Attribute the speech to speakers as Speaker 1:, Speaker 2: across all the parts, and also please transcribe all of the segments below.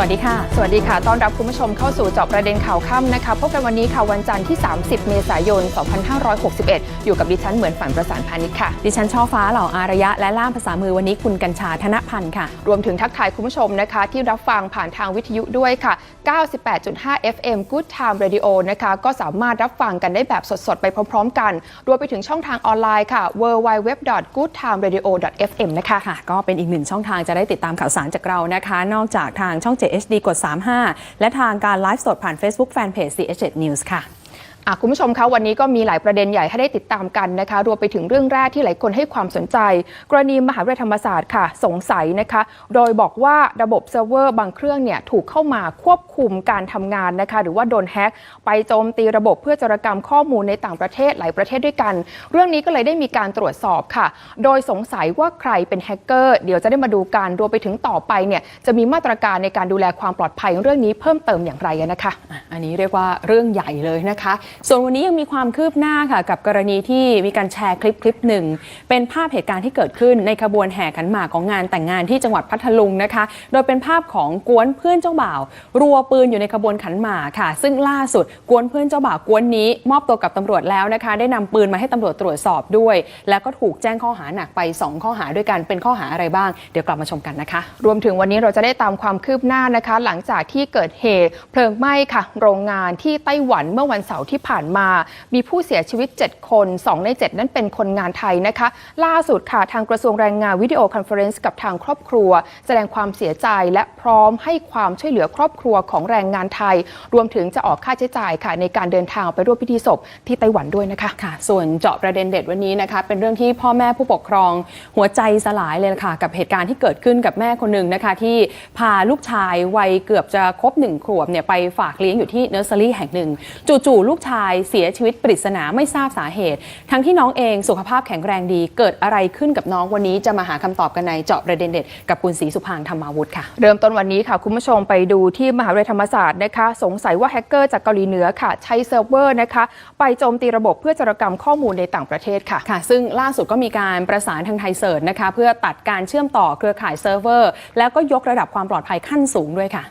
Speaker 1: วัสดีค่ะ
Speaker 2: สวัสดีค่ะ ต้อนรับคุณผู้ชมเข้าสู่เจาะประเด็นข่าวค่ำนะคะ พบกันวันนี้ค่ะ วันจันทร์ที่ 30 เมษายน 2561 อยู่กับดิฉันเหมือนฝันประสานพาณิชย์ค่ะ
Speaker 1: ดิฉันช่อฟ้าเหล่าอารยะ และล่ามภาษามือวันนี้คุณกัญชาธนพันธ์ค่ะ
Speaker 2: รวมถึงทักทายคุณผู้ชมนะคะ ที่รับฟังผ่านทางวิทยุด้วยค่ะ 98.5 FM Good Time Radio นะคะ ก็สามารถรับฟังกันได้แบบสดๆ ไปพร้อม ๆ กัน รวมไปถึงช่องทางออนไลน์ค่ะ www.goodtimeradio.fm นะคะ
Speaker 1: ค่ะ ก็เป็นอีกหนึ่งช่องทางจะได้ติดตามข่าวสารจากเรานะคะ นอกจากทางช่อง 7HD กด 35 และทางการไลฟ์สดผ่าน Facebook Fanpage CH7 News ค่ะ
Speaker 2: คุณผู้ชมคะวันนี้ก็มีหลายประเด็นใหญ่ให้ได้ติดตามกันนะคะ รวมไปถึงเรื่องแรกที่หลายคนให้ความสนใจ กรณีมหาวิทยาลัยธรรมศาสตร์ค่ะ สงสัยนะคะ โดยบอกว่าระบบเซิร์ฟเวอร์บางเครื่องเนี่ยถูกเข้ามาควบคุมการทำงานนะคะ หรือว่าโดนแฮ็กไปโจมตีระบบเพื่อจารกรรมข้อมูลในต่างประเทศหลายประเทศด้วยกัน เรื่องนี้ก็เลยได้มีการตรวจสอบค่ะ โดยสงสัยว่าใครเป็นแฮกเกอร์เดี๋ยวจะได้มาดูกันรวมไปถึงต่อไปเนี่ยจะมีมาตรการในการดูแลความปลอดภัยเรื่องนี้เพิ่มเติมอย่างไรนะคะ
Speaker 1: อันนี้เรียกว่าเรื่องใหญ่เลยนะคะส่วนวันนี้ยังมีความคืบหน้าค่ะกับกรณีที่มีการแชร์คลิปคลิปหนึ่ง เป็นภาพเหตุการณ์ที่เกิดขึ้นในขบวนแห่ขันหมากของงานแต่งงานที่จังหวัดพัทลุงนะคะ โดยเป็นภาพของกวนเพื่อนเจ้าบ่าว รัวปืนอยู่ในขบวนขันหมากค่ะ ซึ่งล่าสุดกวนเพื่อนเจ้าบ่าวกวนนี้ มอบตัวกับตำรวจแล้วนะคะ ได้นำปืนมาให้ตำรวจตรวจสอบด้วย แล้วก็ถูกแจ้งข้อหาหนักไปสองข้อหาด้วยกันเป็นข้อหาอะไรบ้างเดี๋ยวกลับมาชมกันนะคะ
Speaker 2: รวมถึงวันนี้เราจะได้ตามความคืบหน้านะคะ หลังจากที่เกิดเหตุเพลิงไหม้ค่ะ โรงงานที่ไต้หวันเมื่อวันเสาร์ที่ผ่านมา มีผู้เสียชีวิต 7 คน 2 ใน 7 นั้นเป็นคนงานไทยนะคะ ล่าสุดค่ะทางกระทรวงแรงงานวิดีโอคอนเฟอเรนซ์กับทางครอบครัว แสดงความเสียใจและพร้อมให้ความช่วยเหลือครอบครัวของแรงงานไทย รวมถึงจะออกค่าใช้จ่ายค่ะ ในการเดินทางไปร่วมพิธีศพที่ไต้หวันด้วยนะคะ
Speaker 1: ค่ะ ส่วนเจาะประเด็นเด็ดวันนี้นะคะ เป็นเรื่องที่พ่อแม่ผู้ปกครองหัวใจสลายเลยล่ะค่ะ กับเหตุการณ์ที่เกิดขึ้นกับแม่คนหนึ่งนะคะที่พาลูกชายวัยเกือบจะครบหนึ่งขวบเนี่ยไปฝากเลี้ยงอยู่ที่เนอร์เซอรี่แห่งหนึ่ง จู่ๆลูกชายเสียชีวิตปริศนาไม่ทราบสาเหตุ ทั้งที่น้องเองสุขภาพแข็งแรงดี เกิดอะไรขึ้นกับน้องวันนี้จะมาหาคำตอบกันในเจาะประเด็นเด็ดกับคุณศรีสุพางธรรมาวุฒิค่ะ
Speaker 2: เริ่มต้นวันนี้ค่ะ คุณผู้ชมไปดูที่มหาวิทยาลัยธรรมศาสตร์นะคะ สงสัยว่าแฮกเกอร์จากเกาหลีเหนือค่ะใช้เซิร์ฟเวอร์นะคะไปโจมตีระบบเพื่อจารกรรมข้อมูลในต่างประเทศค่ะ
Speaker 1: ค่ะ ซึ่งล่าสุดก็มีการประสานทางไทยเซิร์ชนะคะเพื่อตัดการเชื่อมต่อเครือข่ายเซิร์ฟเวอร์แล้วก็ยกระดับความปลอดภัยขั้นสูงด้วยค่ะ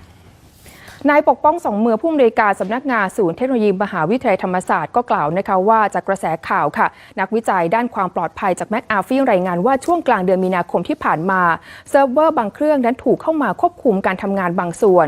Speaker 2: นายปกป้องสองเมือผู้อำนวยการสำนักงานศูนย์เทคโนโลยีมหาวิทยาลัยธรรมศาสตร์ก็กล่าวนะคะว่าจากกระแสข่าวค่ะ นักวิจัยด้านความปลอดภัยจากแมคอาฟี่รายงานว่าช่วงกลางเดือนมีนาคมที่ผ่านมาเซิร์ฟเวอร์บางเครื่องนั้นถูกเข้ามาควบคุมการทำงานบางส่วน